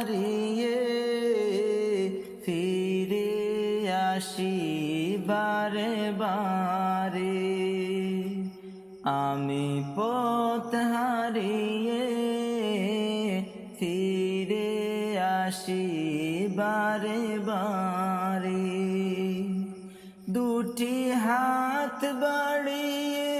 হারিয়ে ফিরে আসি বারে বারে। আমি পথ হারিয়ে ফিরে আসি বারে বারে। দুটি হাত বাড়িয়ে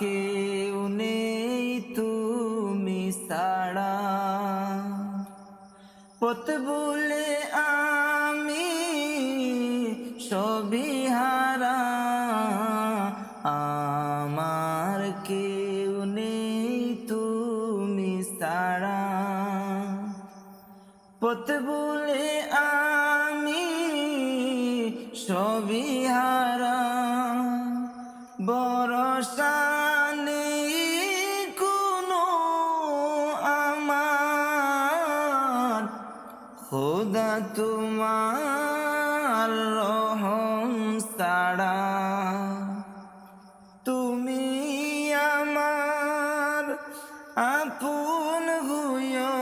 কেউ নেই তুমি ছাড়া। পথ বলে আমি সবই আমার কেউ নেই তুমি ছাড়া। পথ বলে আমি সবই বরসা নেই কোনো আমার। খোদা তোমার রহম সাড়া তুমি আমার আপন হইও